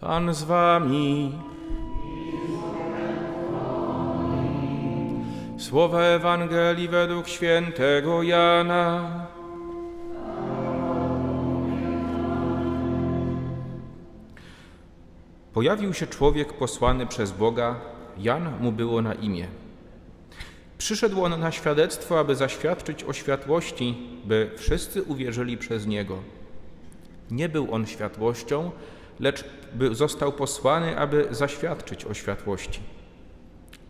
Pan z wami. Słowa Ewangelii według świętego Jana. Pojawił się człowiek posłany przez Boga, Jan mu było na imię. Przyszedł on na świadectwo, aby zaświadczyć o światłości, by wszyscy uwierzyli przez niego. Nie był on światłością, lecz został posłany, aby zaświadczyć o światłości.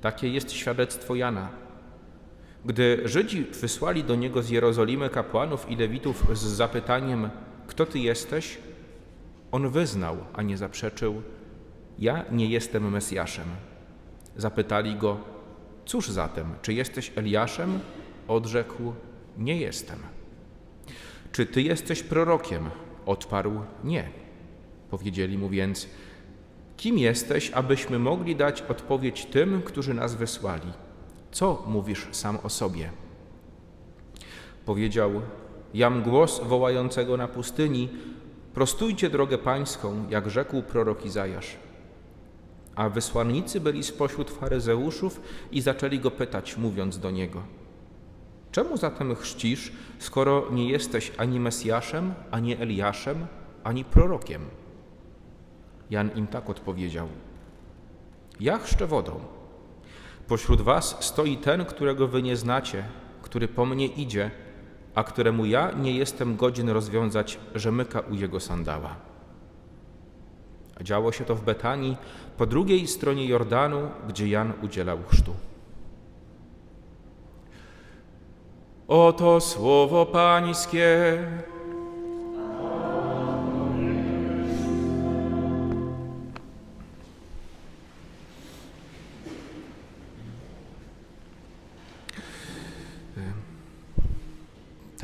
Takie jest świadectwo Jana. Gdy Żydzi wysłali do niego z Jerozolimy kapłanów i lewitów z zapytaniem: Kto ty jesteś? On wyznał, a nie zaprzeczył: Ja nie jestem Mesjaszem. Zapytali go: Cóż zatem, czy jesteś Eliaszem? Odrzekł: Nie jestem. Czy ty jesteś prorokiem? Odparł: Nie. Powiedzieli mu więc: Kim jesteś, abyśmy mogli dać odpowiedź tym, którzy nas wysłali? Co mówisz sam o sobie? Powiedział: Jam głos wołającego na pustyni: Prostujcie drogę pańską, jak rzekł prorok Izajasz. A wysłannicy byli spośród faryzeuszów i zaczęli go pytać, mówiąc do niego: Czemu zatem chrzcisz, skoro nie jesteś ani Mesjaszem, ani Eliaszem, ani prorokiem? Jan im tak odpowiedział: Ja chrzczę wodą. Pośród was stoi ten, którego wy nie znacie, który po mnie idzie, a któremu ja nie jestem godzien rozwiązać rzemyka u jego sandała. Działo się to w Betanii, po drugiej stronie Jordanu, gdzie Jan udzielał chrztu. Oto słowo Pańskie.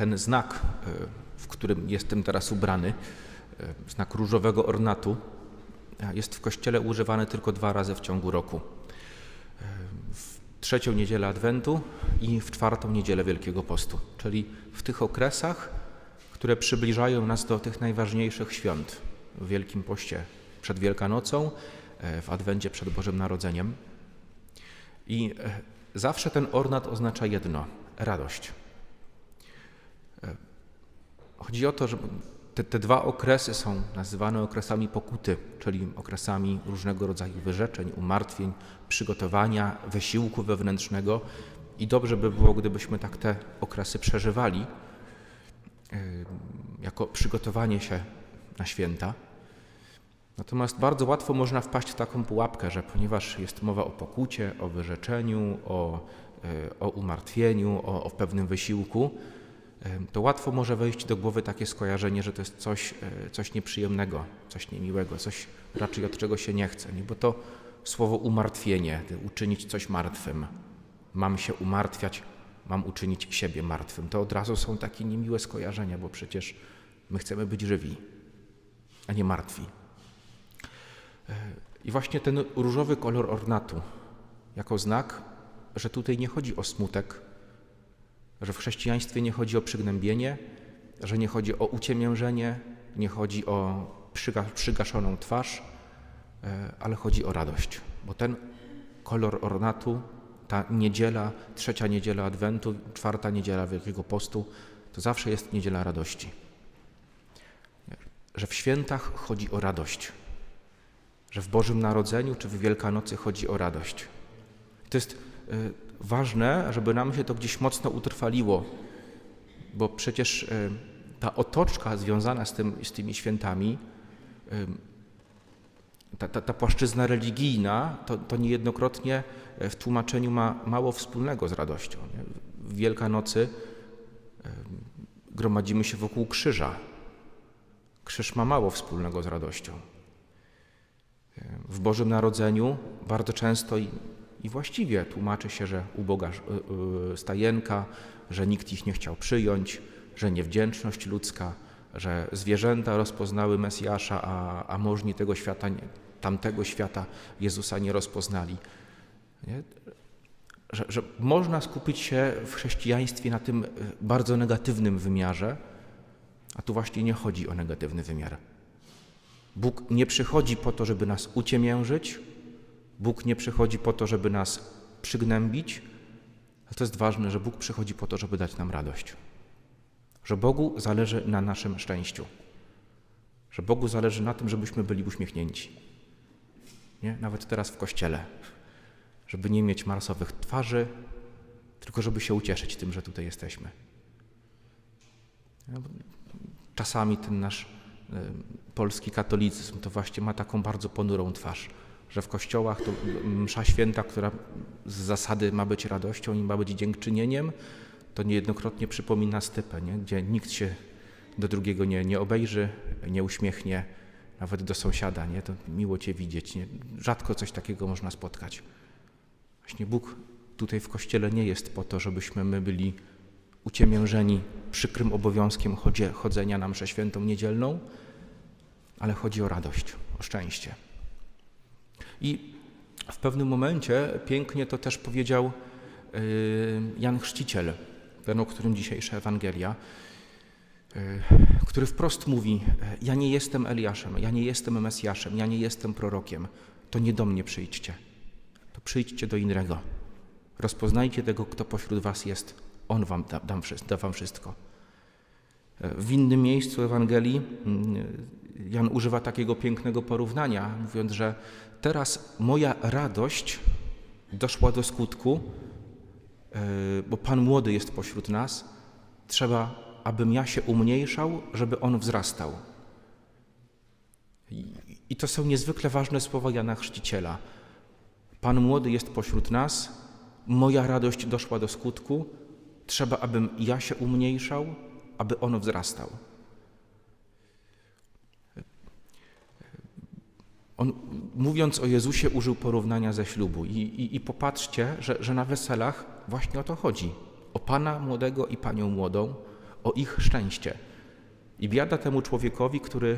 Ten znak, e, w którym jestem teraz ubrany, e, znak różowego ornatu, e, jest w kościele używany tylko dwa razy w ciągu roku. W trzecią niedzielę Adwentu i w czwartą niedzielę Wielkiego Postu, czyli w tych okresach, które przybliżają nas do tych najważniejszych świąt w Wielkim Poście przed Wielkanocą, w Adwencie przed Bożym Narodzeniem. I zawsze ten ornat oznacza jedno radość. Chodzi o to, że te, te, dwa okresy są nazywane okresami pokuty, czyli okresami różnego rodzaju wyrzeczeń, umartwień, przygotowania, wysiłku wewnętrznego. I dobrze by było, gdybyśmy tak te okresy przeżywali yy, jako przygotowanie się na święta. Natomiast bardzo łatwo można wpaść w taką pułapkę, że ponieważ jest mowa o pokucie, o wyrzeczeniu, o, yy, o umartwieniu, o, o pewnym wysiłku, to łatwo może wejść do głowy takie skojarzenie, że to jest coś, e, coś nieprzyjemnego, coś niemiłego, coś raczej od czego się nie chce. Nie? Bo to słowo umartwienie, uczynić coś martwym. Mam się umartwiać, mam uczynić siebie martwym. To od razu są takie niemiłe skojarzenia, bo przecież my chcemy być żywi, a nie martwi. E, I właśnie ten różowy kolor ornatu, jako znak, że tutaj nie chodzi o smutek, że w chrześcijaństwie nie chodzi o przygnębienie, że nie chodzi o uciemiężenie, nie chodzi o przygaszoną twarz, e, ale chodzi o radość, bo ten kolor ornatu, ta niedziela, trzecia niedziela Adwentu, czwarta niedziela Wielkiego Postu, to zawsze jest niedziela radości. Że w świętach chodzi o radość, że w Bożym Narodzeniu czy w Wielkanocy chodzi o radość. To jest e, ważne, żeby nam się to gdzieś mocno utrwaliło, bo przecież e, ta otoczka związana z, tym, z tymi świętami, e, ta, ta, ta płaszczyzna religijna, to, to, niejednokrotnie e, w tłumaczeniu ma mało wspólnego z radością. W Wielkanocy gromadzimy się wokół krzyża. Krzyż ma mało wspólnego z radością. W Bożym Narodzeniu bardzo często i właściwie tłumaczy się, że uboga y, y, stajenka, że nikt ich nie chciał przyjąć, że niewdzięczność ludzka, że zwierzęta rozpoznały Mesjasza, a, a możni tego świata, tamtego świata Jezusa nie rozpoznali. Nie? Że, że można skupić się w chrześcijaństwie na tym y, bardzo negatywnym wymiarze, a tu właśnie nie chodzi o negatywny wymiar. Bóg nie przychodzi po to, żeby nas uciemiężyć, Bóg nie przychodzi po to, żeby nas przygnębić, ale to jest ważne, że Bóg przychodzi po to, żeby dać nam radość. Że Bogu zależy na naszym szczęściu. Że Bogu zależy na tym, żebyśmy byli uśmiechnięci. Nie? Nawet teraz w kościele. Żeby nie mieć marsowych twarzy, tylko żeby się ucieszyć tym, że tutaj jesteśmy. Czasami ten nasz polski katolicyzm to właśnie ma taką bardzo ponurą twarz, że w kościołach to msza święta, która z zasady ma być radością i ma być dziękczynieniem, to niejednokrotnie przypomina stypę, nie? gdzie nikt się do drugiego nie, nie obejrzy, nie uśmiechnie, nawet do sąsiada, nie? to miło Cię widzieć. Nie? Rzadko coś takiego można spotkać. Właśnie Bóg tutaj w Kościele nie jest po to, żebyśmy my byli uciemiężeni przykrym obowiązkiem chodzenia na mszę świętą niedzielną, ale chodzi o radość, o szczęście. I w pewnym momencie pięknie to też powiedział yy, Jan Chrzciciel, ten, o którym dzisiejsza Ewangelia, yy, który wprost mówi: Ja nie jestem Eliaszem, ja nie jestem Mesjaszem, ja nie jestem prorokiem. To nie do mnie przyjdźcie, to przyjdźcie do innego. Rozpoznajcie tego, kto pośród Was jest. On wam da, da wam wszystko. W innym miejscu Ewangelii Jan używa takiego pięknego porównania, mówiąc, że teraz moja radość doszła do skutku, bo Pan młody jest pośród nas. Trzeba, abym ja się umniejszał, żeby on wzrastał. I to są niezwykle ważne słowa Jana Chrzciciela. Pan młody jest pośród nas, moja radość doszła do skutku, trzeba, abym ja się umniejszał, aby on wzrastał. On, mówiąc o Jezusie, użył porównania ze ślubu. I, i, i popatrzcie, że, że na weselach właśnie o to chodzi. O Pana młodego i Panią młodą, o ich szczęście. I biada temu człowiekowi, który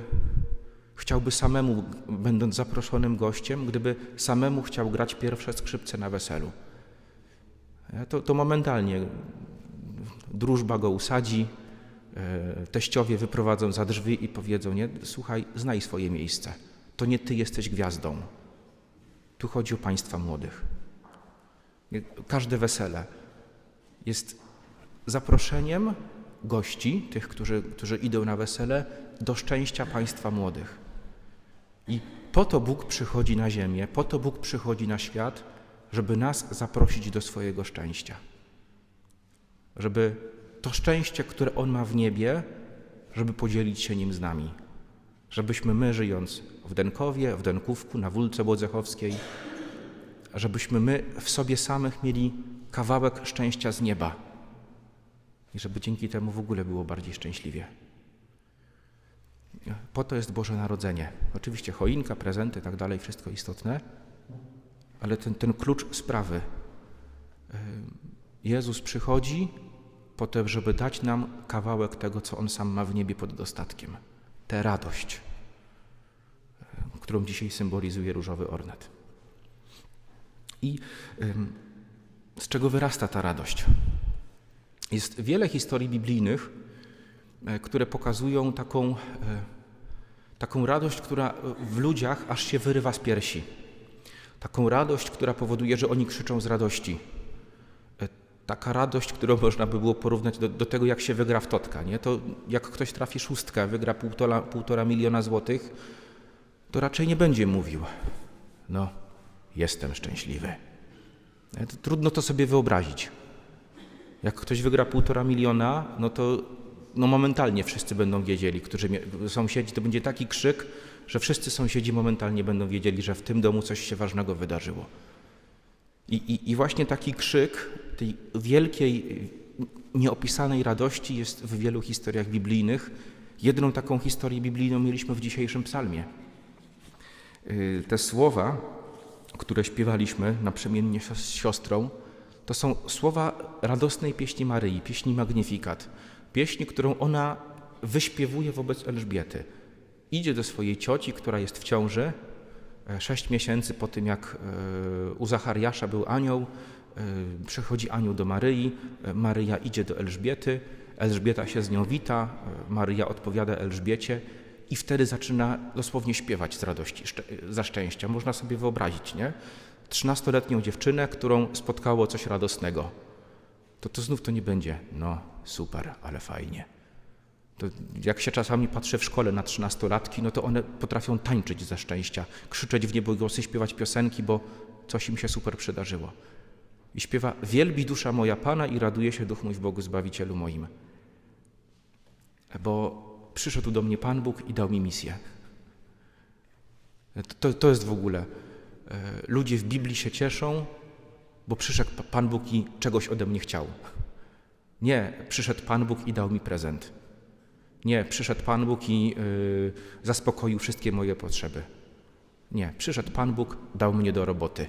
chciałby samemu, będąc zaproszonym gościem, gdyby samemu chciał grać pierwsze skrzypce na weselu. To, to momentalnie drużba go usadzi, e, teściowie wyprowadzą za drzwi i powiedzą, nie, słuchaj, znaj swoje miejsce. To nie ty jesteś gwiazdą. Tu chodzi o państwa młodych. Każde wesele jest zaproszeniem gości, tych, którzy, którzy idą na wesele, do szczęścia państwa młodych. I po to Bóg przychodzi na ziemię, po to Bóg przychodzi na świat, żeby nas zaprosić do swojego szczęścia. Żeby to szczęście, które On ma w niebie, żeby podzielić się nim z nami. Żebyśmy my, żyjąc w Denkowie, w Denkówku, na Wólce Bodzechowskiej, żebyśmy my w sobie samych mieli kawałek szczęścia z nieba i żeby dzięki temu w ogóle było bardziej szczęśliwie. Po to jest Boże Narodzenie. Oczywiście choinka, prezenty, tak dalej, wszystko istotne, ale ten, ten klucz sprawy. Jezus przychodzi po to, żeby dać nam kawałek tego, co On sam ma w niebie pod dostatkiem. Tę radość, którą dzisiaj symbolizuje różowy ornet. I z czego wyrasta ta radość? Jest wiele historii biblijnych, e, które pokazują taką, e, taką radość, która w ludziach aż się wyrywa z piersi. Taką radość, która powoduje, że oni krzyczą z radości. E, taka radość, którą można by było porównać do, do tego, jak się wygra w totka. Nie? To jak ktoś trafi szóstkę, wygra półtora, półtora miliona złotych, to raczej nie będzie mówił, no, jestem szczęśliwy. To trudno to sobie wyobrazić. Jak ktoś wygra półtora miliona, no to no momentalnie wszyscy będą wiedzieli, którzy sąsiedzi, to będzie taki krzyk, że wszyscy sąsiedzi momentalnie będą wiedzieli, że w tym domu coś się ważnego wydarzyło. I, i, i właśnie taki krzyk tej wielkiej, nieopisanej radości jest w wielu historiach biblijnych. Jedną taką historię biblijną mieliśmy w dzisiejszym psalmie. Y, te słowa, które śpiewaliśmy naprzemiennie z siostrą, to są słowa radosnej pieśni Maryi, pieśni Magnifikat. Pieśni, którą ona wyśpiewuje wobec Elżbiety. Idzie do swojej cioci, która jest w ciąży, e, sześć miesięcy po tym, jak e, u Zachariasza był anioł, e, przychodzi anioł do Maryi, Maryja idzie do Elżbiety, Elżbieta się z nią wita, Maryja odpowiada Elżbiecie i wtedy zaczyna dosłownie śpiewać z radości, za szczęścia. Można sobie wyobrazić, nie? Trzynastoletnią dziewczynę, którą spotkało coś radosnego. To to znów to nie będzie, no super, ale fajnie. To jak się czasami patrzy w szkole na trzynastolatki, no to one potrafią tańczyć ze szczęścia, krzyczeć w niebogłosy, śpiewać piosenki, bo coś im się super przydarzyło. I śpiewa, wielbi dusza moja Pana i raduje się duch mój w Bogu Zbawicielu moim. Bo przyszedł do mnie Pan Bóg i dał mi misję. To, to jest w ogóle. e, Ludzie w Biblii się cieszą, bo przyszedł Pa- Pan Bóg i czegoś ode mnie chciał. Nie, przyszedł Pan Bóg i dał mi prezent. Nie, przyszedł Pan Bóg i y, zaspokoił wszystkie moje potrzeby. Nie, przyszedł Pan Bóg, dał mnie do roboty.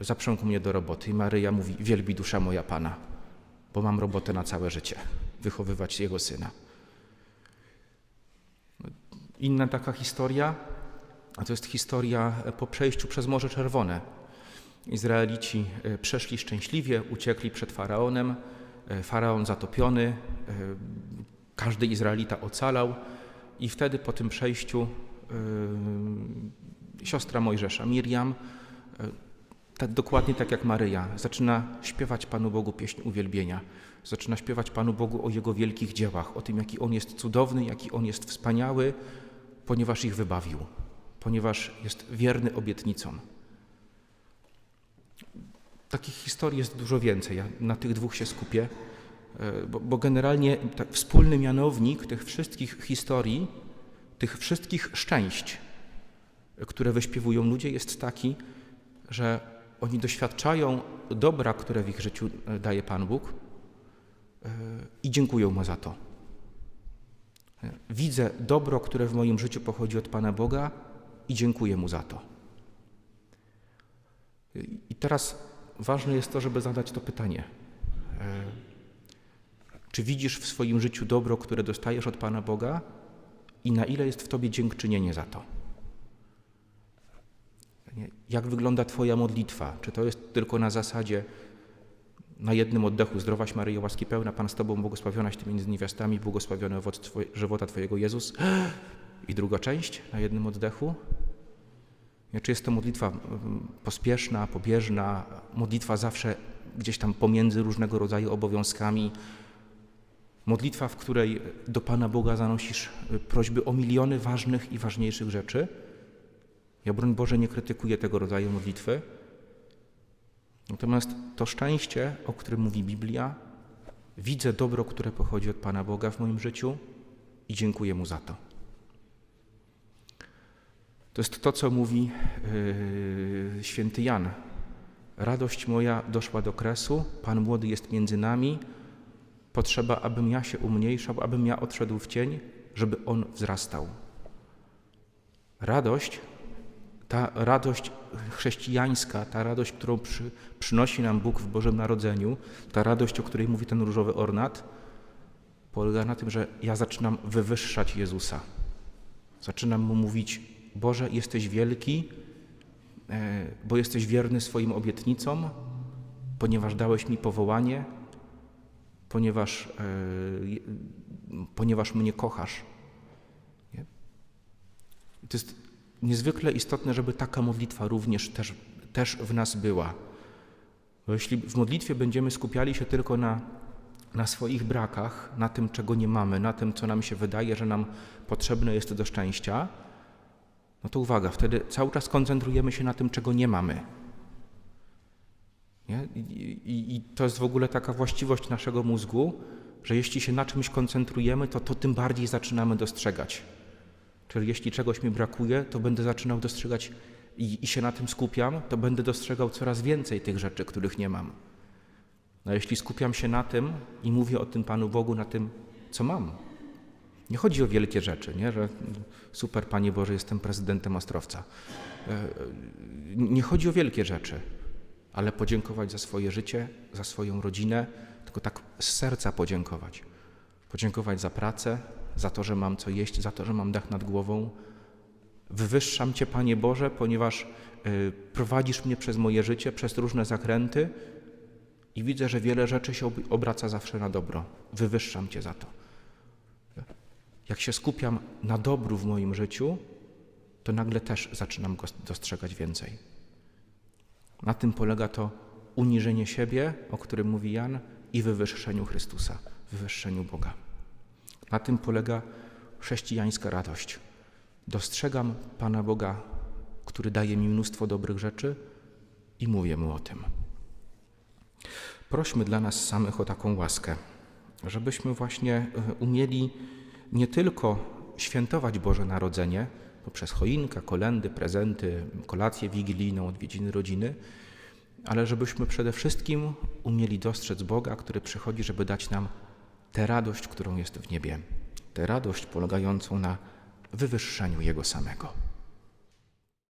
Y, zaprzągł mnie do roboty. I Maryja mówi: Wielbi dusza moja Pana, bo mam robotę na całe życie wychowywać Jego syna. Inna taka historia, a to jest historia po przejściu przez Morze Czerwone. Izraelici e, przeszli szczęśliwie, uciekli przed faraonem. E, Faraon zatopiony, e, każdy Izraelita ocalał, i wtedy po tym przejściu e, siostra Mojżesza, Miriam, e, tak, dokładnie tak jak Maryja, zaczyna śpiewać Panu Bogu pieśń uwielbienia. Zaczyna śpiewać Panu Bogu o Jego wielkich dziełach, o tym, jaki On jest cudowny, jaki On jest wspaniały, ponieważ ich wybawił, ponieważ jest wierny obietnicom. Takich historii jest dużo więcej. Ja na tych dwóch się skupię, e, bo, bo generalnie wspólny mianownik tych wszystkich historii, tych wszystkich szczęść, które wyśpiewują ludzie, jest taki, że oni doświadczają dobra, które w ich życiu e, daje Pan Bóg e, i dziękują Mu za to. Widzę dobro, które w moim życiu pochodzi od Pana Boga i dziękuję Mu za to. I teraz ważne jest to, żeby zadać to pytanie. E, Czy widzisz w swoim życiu dobro, które dostajesz od Pana Boga i na ile jest w Tobie dziękczynienie za to? Jak wygląda Twoja modlitwa? Czy to jest tylko na zasadzie na jednym oddechu zdrowaś Maryjo, łaski pełna, Pan z Tobą, błogosławionaś Ty między niewiastami, błogosławiony owoc żywota Twojego Jezus? I druga część na jednym oddechu? Czy jest to modlitwa mm, pospieszna, pobieżna, modlitwa zawsze gdzieś tam pomiędzy różnego rodzaju obowiązkami, modlitwa, w której do Pana Boga zanosisz y, prośby o miliony ważnych i ważniejszych rzeczy? Ja, broń Boże, nie krytykuję tego rodzaju modlitwy. Natomiast to szczęście, o którym mówi Biblia, widzę dobro, które pochodzi od Pana Boga w moim życiu i dziękuję Mu za to. To jest to, co mówi yy, święty Jan. Radość moja doszła do kresu, Pan młody jest między nami. Potrzeba, abym ja się umniejszał, abym ja odszedł w cień, żeby On wzrastał. Radość, ta radość chrześcijańska, ta radość, którą przy, przynosi nam Bóg w Bożym Narodzeniu, ta radość, o której mówi ten różowy ornat, polega na tym, że ja zaczynam wywyższać Jezusa. Zaczynam mu mówić: Boże, jesteś wielki, e, bo jesteś wierny swoim obietnicom, ponieważ dałeś mi powołanie, ponieważ, e, ponieważ mnie kochasz. To jest niezwykle istotne, żeby taka modlitwa również też, też w nas była. Bo jeśli w modlitwie będziemy skupiali się tylko na, na swoich brakach, na tym, czego nie mamy, na tym, co nam się wydaje, że nam potrzebne jest do szczęścia, no to uwaga, wtedy cały czas koncentrujemy się na tym, czego nie mamy. Nie? I, i, I to jest w ogóle taka właściwość naszego mózgu, że jeśli się na czymś koncentrujemy, to to tym bardziej zaczynamy dostrzegać. Czyli jeśli czegoś mi brakuje, to będę zaczynał dostrzegać i, i się na tym skupiam, to będę dostrzegał coraz więcej tych rzeczy, których nie mam. No jeśli skupiam się na tym i mówię o tym Panu Bogu, na tym, co mam. Nie chodzi o wielkie rzeczy, nie? że super, Panie Boże, jestem prezydentem Ostrowca. E, Nie chodzi o wielkie rzeczy, ale podziękować za swoje życie, za swoją rodzinę, tylko tak z serca podziękować. Podziękować za pracę, za to, że mam co jeść, za to, że mam dach nad głową. Wywyższam Cię, Panie Boże, ponieważ y, prowadzisz mnie przez moje życie, przez różne zakręty i widzę, że wiele rzeczy się ob- obraca zawsze na dobro. Wywyższam Cię za to. jak się skupiam na dobru w moim życiu, to nagle też zaczynam go dostrzegać więcej. Na tym polega to uniżenie siebie, o którym mówi Jan, i wywyższeniu Chrystusa, wywyższeniu Boga. Na tym polega chrześcijańska radość. Dostrzegam Pana Boga, który daje mi mnóstwo dobrych rzeczy i mówię mu o tym. Prośmy dla nas samych o taką łaskę, żebyśmy właśnie e, umieli nie tylko świętować Boże Narodzenie poprzez choinkę, kolendy, prezenty, kolację wigilijną, odwiedziny rodziny, ale żebyśmy przede wszystkim umieli dostrzec Boga, który przychodzi, żeby dać nam tę radość, którą jest w niebie, tę radość polegającą na wywyższeniu Jego samego.